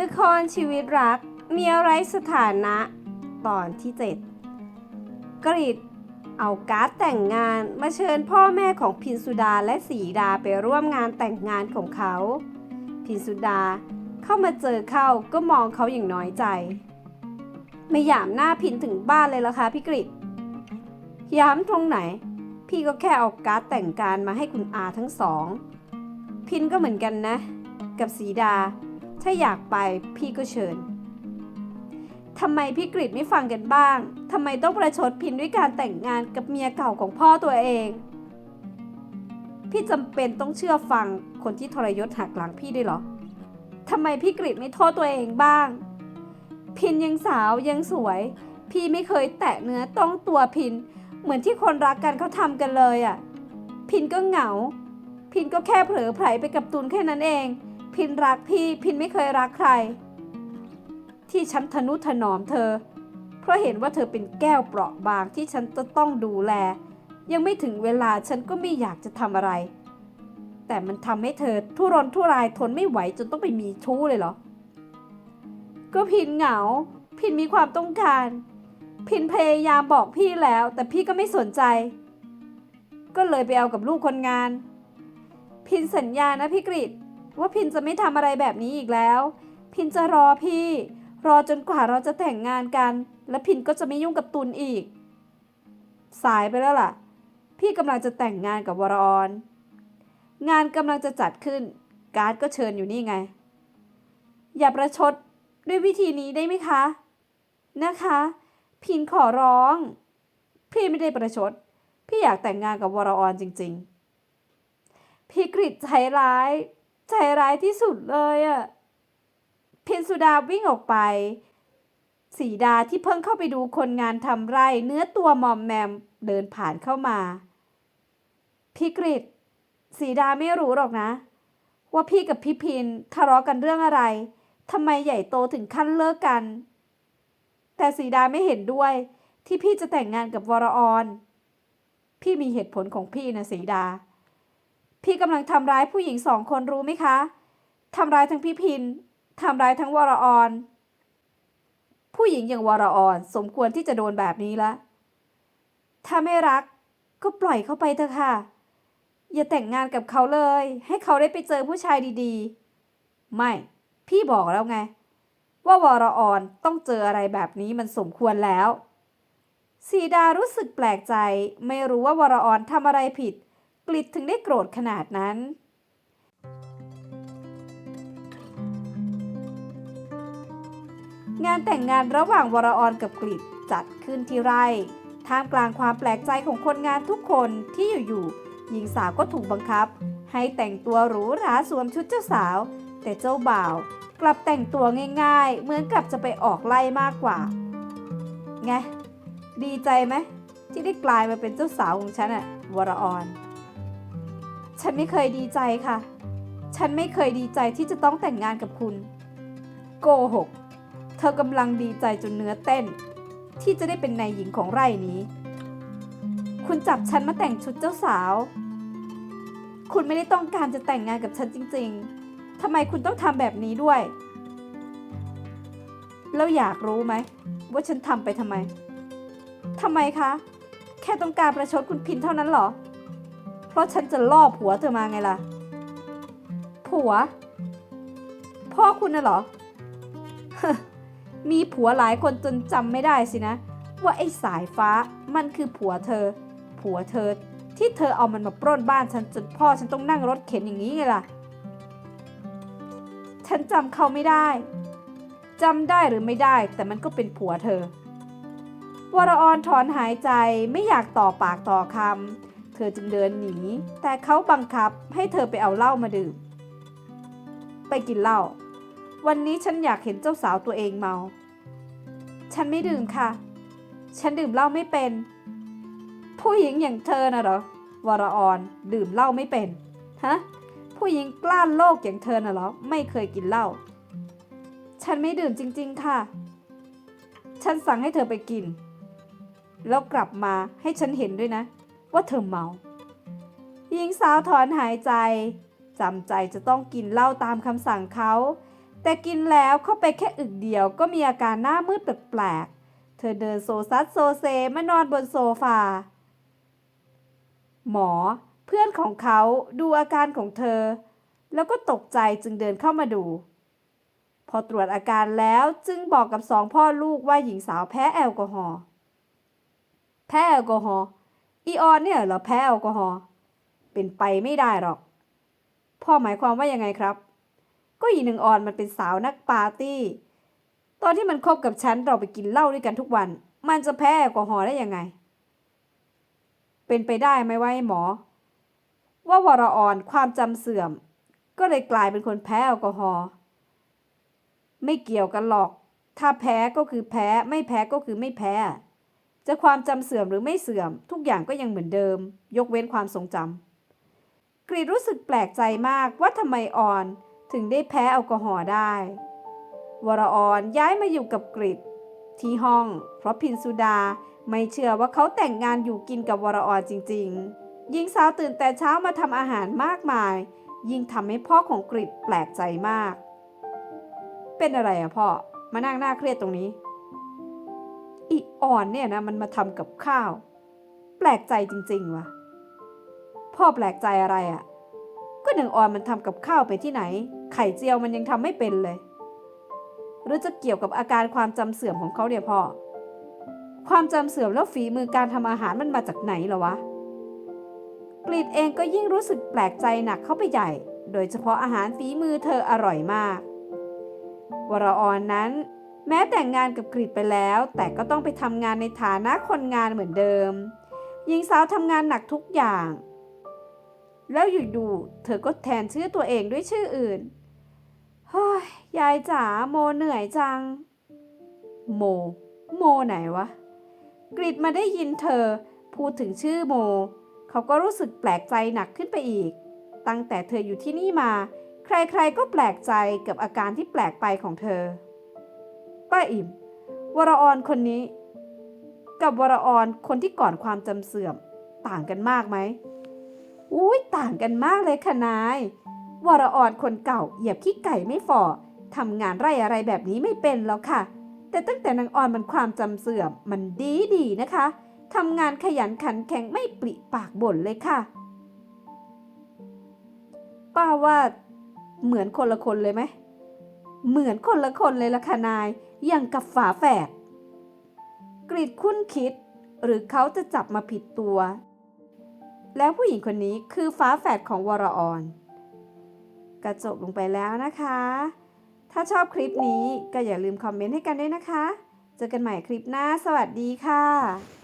ละครชีวิตรักเมียไร้สถานะ ตอนที่เจ็ดกริดเอาการ์ดแต่งงานมาเชิญพ่อแม่ของพินสุดาและสีดาไปร่วมงานแต่งงานของเขา พินสุดาเข้ามาเจอเข้าก็มองเขาอย่างน้อยใจ ไม่หยามหน้าพินถึงบ้านเลยล่ะคะพี่กริดย้ำตรงไหน พี่ก็แค่เอาการ์ดแต่งการมาให้คุณอาทั้งสอง พินก็เหมือนกันนะ กับสีดา ถ้าอยากไปพี่ก็เชิญทำไมพี่กริดไม่ฟังกันบ้างทำไมต้องประชดพินด้วยการแต่งงานกับเมียเก่าของพ่อตัวเอง พี่จำเป็นต้องเชื่อฟังคนที่ทรยศหักหลังพี่ด้วยเหรอทำไมพี่กริดไม่โทษตัวเองบ้าง พินยังสาวยังสวย พี่ไม่เคยแตะเนื้อต้องตัวพิน เหมือนที่คนรักกันเขาทำกันเลยอะ่ะ พินก็เหงา พินก็แค่เผลอไผลไปกับตุนแค่นั้นเอง พินรักพี่พินไม่เคยรักใคร ที่ฉันทนุถนอมเธอ เพราะเห็นว่าเธอเป็นแก้วเปราะบางที่ฉันจะต้องดูแล ยังไม่ถึงเวลาฉันก็ไม่อยากจะทำอะไร แต่มันทำให้เธอทุรนทุรายทนไม่ไหวจนต้องไปมีชู้เลยเหรอ ก็พินเหงา พินมีความต้องการ พินพยายามบอกพี่แล้ว แต่พี่ก็ไม่สนใจ ก็เลยไปเอากับลูกคนงาน พินสัญญานะพี่กริด ว่าพินจะไม่ทำอะไรแบบนี้อีกแล้ว พินจะรอพี่ รอจนกว่าเราจะแต่งงานกัน และพินก็จะไม่ยุ่งกับตุนอีก สายไปแล้วล่ะ พี่กำลังจะแต่งงานกับวรออน งานกำลังจะจัดขึ้น การ์ดก็เชิญอยู่นี่ไง อย่าประชดด้วยวิธีนี้ได้ไหมคะ นะคะ พินขอร้อง พี่ไม่ได้ประชด พี่อยากแต่งงานกับวรออนจริง ๆ พี่กริดใจร้าย ใจร้ายที่สุดเลยอะพินสุดาวิ่งออกไป สีดาที่เพิ่งเข้าไปดูคนงานทำไร่ เนื้อตัวมอมแมมเดินผ่านเข้ามาพี่กริดสีดาไม่รู้หรอกนะ ว่าพี่กับพี่พินทะเลาะกันเรื่องอะไรทำไมใหญ่โตถึงขั้นเลิกกัน แต่สีดาไม่เห็นด้วยที่พี่จะแต่งงานกับวรออน พี่มีเหตุผลของพี่นะสีดา พี่กำลังทำร้ายผู้หญิงสองคนรู้ไหมคะทำร้ายทั้งพี่พินทำร้ายทั้งวรออน ผู้หญิงอย่างวรออนสมควรที่จะโดนแบบนี้ละ ถ้าไม่รักก็ปล่อยเขาไปเถอะค่ะ อย่าแต่งงานกับเขาเลย ให้เขาได้ไปเจอผู้ชายดีๆ ไม่ พี่บอกแล้วไง ว่าวรออนต้องเจออะไรแบบนี้มันสมควรแล้วสีดารู้สึกแปลกใจ ไม่รู้ว่าวรออนทำอะไรผิด กลิดถึงได้โกรธขนาดนั้น งานแต่งงานระหว่างวรออนกับกลิดจัดขึ้นที่ไร่ ท่ามกลางความแปลกใจของคนงานทุกคนที่อยู่ๆหญิงสาวก็ถูกบังคับ ให้แต่งตัวหรูหราสวมชุดเจ้าสาว แต่เจ้าบ่าวกลับแต่งตัวง่าย ๆ เหมือนกับจะไปออกไล่มากกว่า ไง ดีใจไหมที่ได้กลายมาเป็นเจ้าสาวของฉันอะวรออน ฉันไม่เคยดีใจค่ะ ฉันไม่เคยดีใจที่จะต้องแต่งงานกับคุณ โกหก เธอกำลังดีใจจนเนื้อเต้น ที่จะได้เป็นนายหญิงของไร่นี้ คุณจับฉันมาแต่งชุดเจ้าสาว คุณไม่ได้ต้องการจะแต่งงานกับฉันจริง ๆทำไมคุณต้องทำแบบนี้ด้วย แล้วอยากรู้ไหม ว่าฉันทำไปทำไมทำไมคะ แค่ต้องการประชดคุณพินเท่านั้นเหรอ เพราะฉันจะล่อผัวเธอมาไงล่ะ ผัว พ่อคุณน่ะเหรอ มีผัวหลายคนจนจำไม่ได้สินะ ว่าไอ้สายฟ้ามันคือผัวเธอ ผัวเธอที่เธอเอามันมาปล้นบ้านฉันจนพ่อฉันต้องนั่งรถเข็นอย่างนี้ไงล่ะ ฉันจำเขาไม่ได้จำได้หรือไม่ได้แต่มันก็เป็นผัวเธอ วรออนถอนหายใจไม่อยากต่อปากต่อคำ อจึงเดินหนี แต่เขาบังคับให้เธอไปเอาเหล้ามาดื่ม ไปกินเหล้า วันนี้ฉันอยากเห็นเจ้าสาวตัวเองเมา ฉันไม่ดื่มค่ะ ฉันดื่มเหล้าไม่เป็น ผู้หญิงอย่างเธอน่ะเหรอ วรออนดื่มเหล้าไม่เป็น ฮะ ผู้หญิงกล้านโลกอย่างเธอน่ะเหรอ ไม่เคยกินเหล้า ฉันไม่ดื่มจริง ๆ ค่ะ ฉันสั่งให้เธอไปกิน แล้วกลับมาให้ฉันเห็นด้วยนะ ว่าเธอเมา หญิงสาวถอนหายใจจำใจจะต้องกินเหล้าตามคำสั่งเขา แต่กินแล้วเข้าไปแค่อึกเดียวก็มีอาการหน้ามืดแปลกๆ เธอเดินโซซัดโซเซมานอนบนโซฟา หมอเพื่อนของเขาดูอาการของเธอ แล้วก็ตกใจจึงเดินเข้ามาดู พอตรวจอาการแล้วจึงบอกกับสองพ่อลูกว่าหญิงสาวแพ้แอลกอฮอล์แพ้แอลกอฮอล์ อีออนเนี่ยเหรอแพ้แอลกอฮอล์เป็นไปไม่ได้หรอก พ่อหมายความว่ายังไงครับ ก็อีหนึ่งออนมันเป็นสาวนักปาร์ตี้ ตอนที่มันคบกับฉันเราไปกินเหล้าด้วยกันทุกวัน มันจะแพ้แอลกอฮอล์ได้ยังไง เป็นไปได้ไหมว่าไอ้หมอ ว่าวรออนความจำเสื่อม ก็เลยกลายเป็นคนแพ้แอลกอฮอล์ไม่เกี่ยวกันหรอก ถ้าแพ้ก็คือแพ้ ไม่แพ้ก็คือไม่แพ้ จะความจำเสื่อมหรือไม่เสื่อม ทุกอย่างก็ยังเหมือนเดิม ยกเว้นความทรงจำกรีดรู้สึกแปลกใจมากว่าทำไมออนถึงได้แพ้แอลกอฮอล์ได้ วรออนย้ายมาอยู่กับกริดที่ห้อง เพราะพินสุดาไม่เชื่อว่าเขาแต่งงานอยู่กินกับวรออนจริง ๆ หญิงสาวตื่นแต่เช้ามาทำอาหารมากมาย ยิ่งทำให้พ่อของกริดแปลกใจมาก เป็นอะไรอะพ่อ มานั่งหน้าเครียดตรงนี้ อีอ่อนเนี่ยนะมันมาทำกับข้าว แปลกใจจริง ๆว่ะพ่อแปลกใจอะไรอะก็หนึ่งออนมันทำกับข้าวไปที่ไหน ไข่เจียวมันยังทำไม่เป็นเลย หรือจะเกี่ยวกับอาการความจำเสื่อมของเขาเนี่ยพ่อ ความจำเสื่อมแล้วฝีมือการทำอาหารมันมาจากไหนหรอวะกรีดเองก็ยิ่งรู้สึกแปลกใจหนักเข้าไปใหญ่ โดยเฉพาะอาหารฝีมือเธออร่อยมาก วรออนนั้น แม้แต่งงานกับกรีดไปแล้ว แต่ก็ต้องไปทำงานในฐานะคนงานเหมือนเดิม หญิงสาวทำงานหนักทุกอย่าง แล้วอยู่ดูเธอก็แทนชื่อตัวเองด้วยชื่ออื่นเฮ้ยยายจ๋าโมเหนื่อยจัง โม โมไหนวะ กริดมาได้ยินเธอ พูดถึงชื่อโม เขาก็รู้สึกแปลกใจหนักขึ้นไปอีก ตั้งแต่เธออยู่ที่นี่มา ใครๆก็แปลกใจกับอาการที่แปลกไปของเธอ ป้าอิ่ม วรออนคนนี้ กับวรออนคนที่ก่อนความจำเสื่อมต่างกันมากไหมอุ้ยต่างกันมากเลยค่ะนาย วรออนคนเก่าเหยียบขี้ไก่ไม่ฝ่อทำงานไร่อะไรแบบนี้ไม่เป็นแล้วค่ะ แต่ตั้งแต่นางออนมันความจำเสื่อมมันดีดีนะคะทำงานขยันขันแข็งไม่ปริปากบ่นเลยค่ะ ป้าว่าเหมือนคนละคนเลยไหม เหมือนคนละคนเลยล่ะค่ะนาย อย่างกับฝาแฝดกรีดคุ้นคิด หรือเขาจะจับมาผิดตัว แล้วผู้หญิงคนนี้คือฝาแฝดของวรออนกระจบลงไปแล้วนะคะ ถ้าชอบคลิปนี้ก็อย่าลืมคอมเมนต์ให้กันด้วยนะคะ เจอกันใหม่คลิปหน้า สวัสดีค่ะ